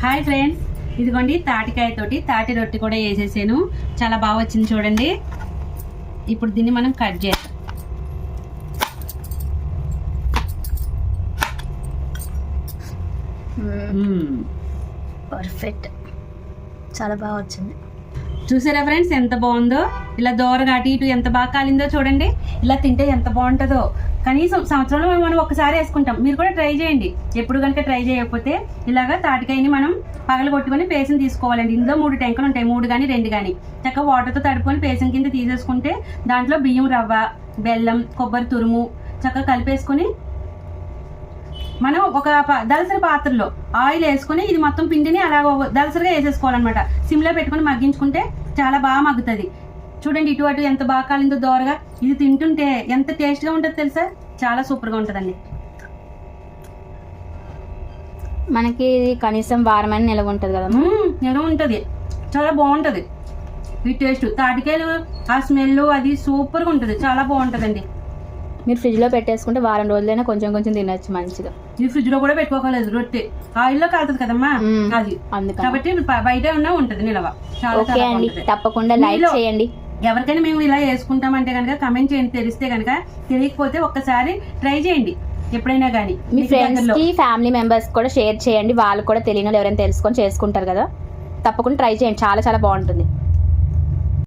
Hi friends. ఇదిగోండి తాటికాయ తోటి తాటి రొట్టె కూడా వేసేసాను. చాలా బాగా వచ్చింది చూడండి. ఇప్పుడు దీన్ని మనం కట్ మ్మ్. పర్ఫెక్ట్. చాలా బాగా వచ్చింది. చూసారా ఫ్రెండ్స్ ఎంత బాగుందో? ఇలా దోరగా అటు ఇటు ఎంత బాగా కాలిందో చూడండి. ఇలా తింటే ఎంత బాగుంటుందో. కనీసం సంవత్సరంలో మనం ఒకసారి వేసుకుంటాం. మీరు కూడా ట్రై చేయండి. ఎప్పుడు కనుక ట్రై చేయకపోతే ఇలాగా తాటికాయని మనం పగల కొట్టుకొని పేసం తీసుకోవాలండి. ఇందులో మూడు టెంకలు ఉంటాయి. మూడు కానీ రెండు కానీ చక్కగా వాటర్తో తడుపుకొని పేసం కింద తీసేసుకుంటే దాంట్లో బియ్యం రవ్వ బెల్లం కొబ్బరి తురుము చక్కగా కలిపేసుకొని మనం ఒక ప- దలసరి పాత్రలో ఆయిల్ వేసుకొని ఇది మొత్తం పిండిని అలా దళసరిగా దలసరిగా వేసేసుకోవాలన్నమాట. సిమ్లో పెట్టుకొని మగ్గించుకుంటే చాలా బాగా మగ్గుతుంది. చూడండి ఇటు అటు ఎంత బాగా కాలిందో దోరగా. ఇది తింటుంటే ఎంత టేస్ట్గా ఉంటుంది తెలుసా? చాలా సూపర్గా ఉంటుందండి. మనకి ఇది కనీసం వారమైన నిలవ ఉంటుంది కదా నిలవ ఉంటుంది. చాలా బాగుంటుంది. ఈ టేస్ట్ తాటికాయలు ఆ స్మెల్ అది సూపర్గా ఉంటుంది. చాలా బాగుంటుందండి. మీరు ఫ్రిడ్జ్లో పెట్టేసుకుంటే వారం రోజులైనా కొంచెం కొంచెం తినొచ్చు మంచిగా. ఇది ఫ్రిడ్జ్లో కూడా పెట్టుకోకలేదు రొట్టె. ఆయిల్లో కాలుతుంది కదమ్మా మ్మ్. అది. అందుకని. కాబట్టి బయట ఉన్నా ఉంటుంది నిలవ. చాలా ఓకే అండి. తప్పకుండా లైక్ చేయండి. ఎవరికైనా మేము ఇలా వేసుకుంటామంటే కనుక కమెంట్ చేయండి తెలిస్తే కనుక తెలియకపోతే ఒక్కసారి ట్రై చేయండి. ఎప్పుడైనా కానీ మీ ఫ్రెండ్స్కి ఫ్యామిలీ మెంబర్స్ కూడా షేర్ చేయండి. వాళ్ళు కూడా తెలియని ఎవరైనా తెలుసుకొని చేసుకుంటారు కదా. తప్పకుండా ట్రై చేయండి. చాలా చాలా బాగుంటుంది.